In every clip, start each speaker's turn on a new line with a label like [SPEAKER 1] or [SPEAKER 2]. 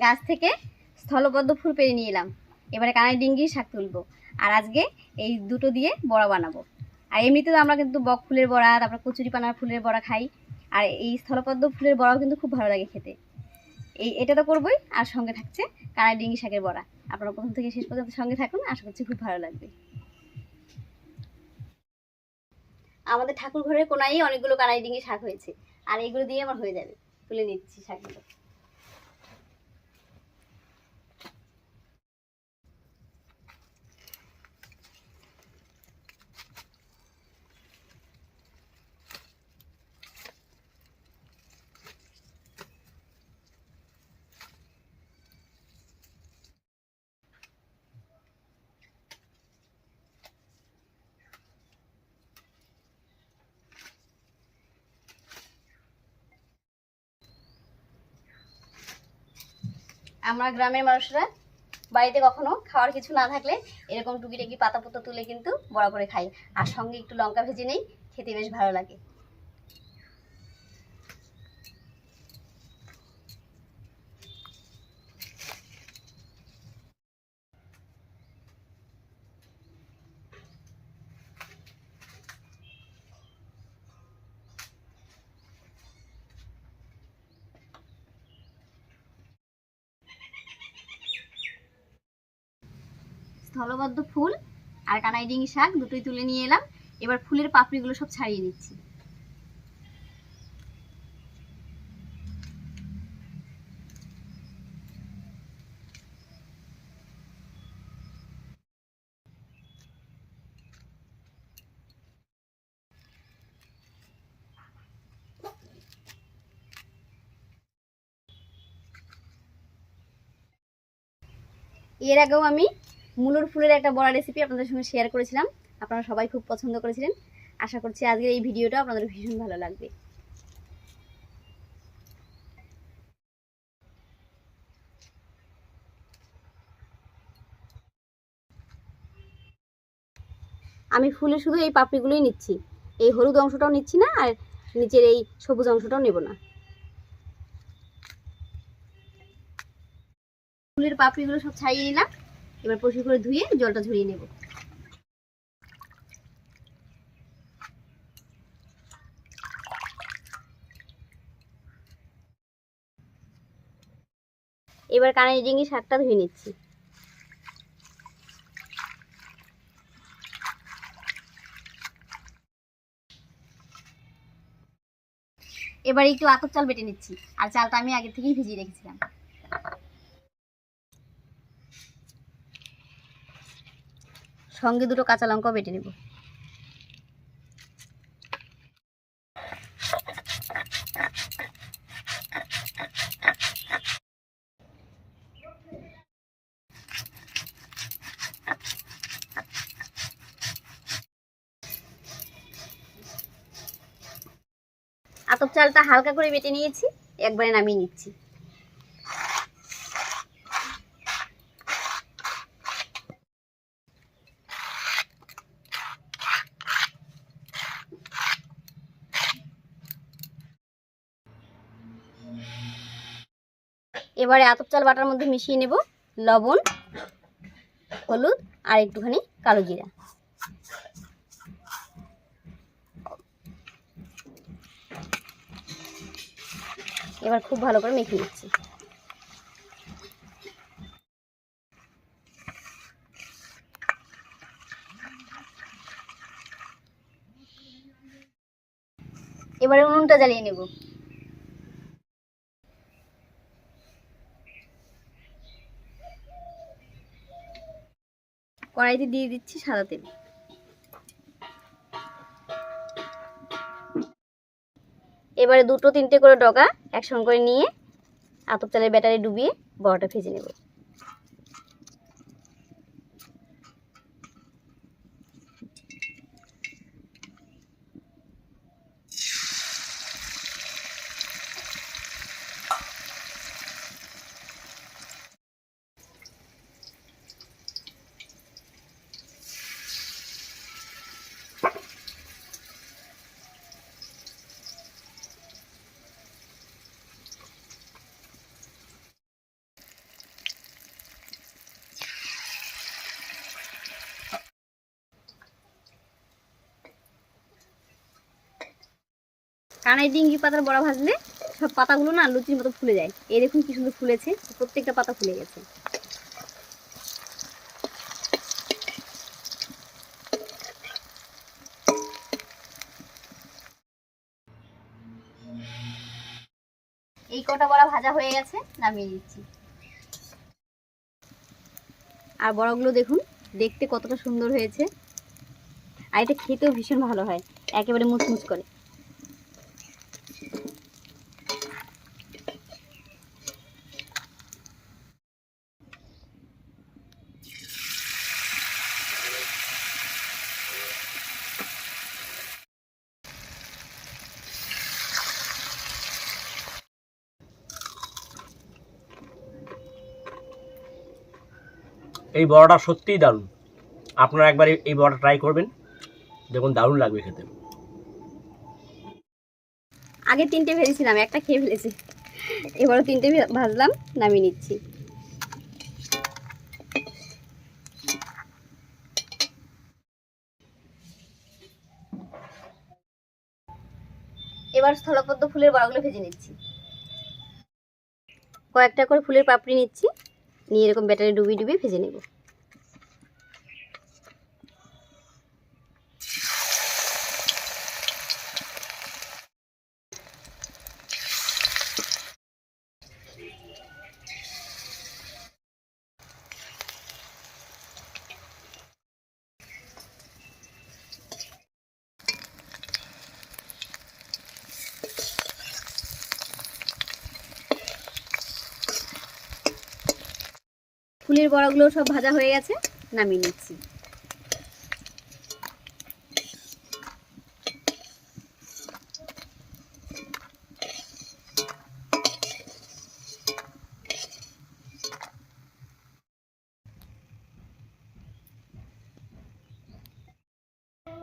[SPEAKER 1] গাছ থেকে স্থলবদ্ধ ফুল পেরে নিয়ে এলাম। এবারে কানাই ডিঙ্গির শাক তুলবো। আর আজকে এই দুটো দিয়ে বড়া বানাবো। আর এমনিতেও আমরা কিন্তু বক ফুলের বড়া, তারপর কচুরি পানার ফুলের বড়া খাই। আর এই স্থলপদ্ম ফুলের বড়াও কিন্তু খুব ভালো লাগে খেতে। এই, এটা তো করবোই, আর সঙ্গে থাকছে কানাই ডিঙ্গি শাকের বড়া। আপনারা প্রথম থেকে শেষ পর্যন্ত সঙ্গে থাকুন, আশা করছি খুব ভালো লাগবে। আমাদের ঠাকুর ঘরের কোনায় অনেকগুলো কানাই ডিঙ্গি শাক হয়েছে, আর এইগুলো দিয়ে আমার হয়ে যাবে। তুলে নিচ্ছি শাকগুলো। আমরা গ্রামের মানুষরা বাড়িতে কখনো খাওয়ার কিছু না থাকলে এরকম টুকিটাকি পাতা পুতো তুলে কিন্তু বড়া করে খাই আর সঙ্গে একটু লঙ্কা ভেজে নেই, খেতে বেশ ভালো লাগে। স্থলবদ্ধ ফুল আর কানাইডিং শাক দুটোই তুলে নিয়ে এলাম। এবার ফুলের পাপড়িগুলো সব ছাড়িয়ে নিচ্ছি। এর আগেও আমি মূলর ফুলের একটা বড়া রেসিপি আপনাদের সঙ্গে শেয়ার করেছিলাম। আপনারা সবাই খুব পছন্দ করেছিলেন। আশা করছি আজকের এই ভিডিওটা আপনাদের ভীষণ ভালো লাগবে। আমি ফুলে শুধু এই পাপড়িগুলোই নিচ্ছি। এই হলুদ অংশটাও নিচ্ছি না, আর নিচের এই সবুজ অংশটাও নেব না। ফুলের পাপড়িগুলো সব ছাড়িয়ে নিলাম। এবার পরিষ্কার করে ধুয়ে জলটা ঝরিয়ে নেব। এবার কানাই ডিঙ্গি শাকটা ধুয়ে নিচ্ছি। এবার একটু আতপ চাল বেটে নিচ্ছি। আর চালটা আমি আগে থেকেই ভিজিয়ে রেখেছিলাম। সঙ্গে দুটো কাঁচা লঙ্কাও বেটে নেব। আতপ চালটা হালকা করে বেটে নিয়েছি, একবারে নামিয়ে নিচ্ছি। এবারে আতপ চাল বাটার মধ্যে মিশিয়ে নেব লবণ, হলুদ আর একটুখানি কালো জিরা। এবার খুব ভালো করে মেখে নিচ্ছি। এবারে উনুনটা জ্বালিয়ে নেব। কড়াইতে দিয়ে দিচ্ছি সাদা তেল। এবারে দুটো তিনটে করে ডগা একসঙ্গে করে নিয়ে আতপ তেলের ব্যাটারি ডুবিয়ে বড়টা ভেজে নেব। কানাই ডিঙ্গি পাতার বড়া ভাজলে সব পাতাগুলো না লুচির মতো ফুলে যায়। এই দেখুন কি সুন্দর ফুলেছে, প্রত্যেকটা পাতা ফুলে গেছে। এই কটা বড়া ভাজা হয়ে গেছে, নামিয়ে দিচ্ছি আর বড়াগুলো দেখুন, দেখতে কতটা সুন্দর হয়েছে। আর এটা খেতেও ভীষণ ভালো হয়, একেবারে মুচমুচ করে।
[SPEAKER 2] এই বড়াটা সত্যিই দারুণ। আপনারা একবার এই- বড়াটা ট্রাই করবেন। দেখুন, দারুণ লাগবে খেতে।
[SPEAKER 1] আগে তিনটে ভেজেছিলাম, একটা খেয়ে ফেলেছি। এবারও তিনটে ভাজলাম, নামিয়ে নিচ্ছি। এবার স্থলপদ্ম ফুলের বড়াগুলো ভেজে নিচ্ছি। কয়েকটা করে ফুলের পাপড়ি নিচ্ছি। নিয়ে এরকম ব্যাটারি ডুবিয়ে ডুবিয়ে ভেজে নেব। ফুলের বড়াগুলো সব ভাজা হয়ে গেছে, নামিয়ে নিচ্ছি।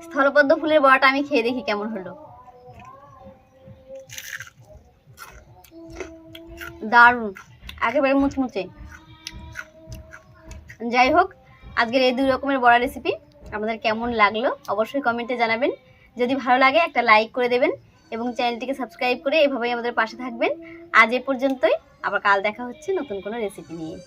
[SPEAKER 1] স্থলপদ্ম ফুলের বড়াটা আমি খেয়ে দেখি কেমন হলো। দারুণ, একেবারে মুচমুচে। যাই হোক, আজকের এই দুই রকমের বড়া রেসিপি আপনাদের কেমন লাগল অবশ্যই কমেন্টে জানাবেন। যদি ভালো লাগে, একটা লাইক করে দেবেন এবং চ্যানেলটিকে সাবস্ক্রাইব করে এভাবেই আমাদের পাশে থাকবেন। আজ এ পর্যন্তই, আবার কাল দেখা হচ্ছে নতুন কোনো রেসিপি নিয়ে।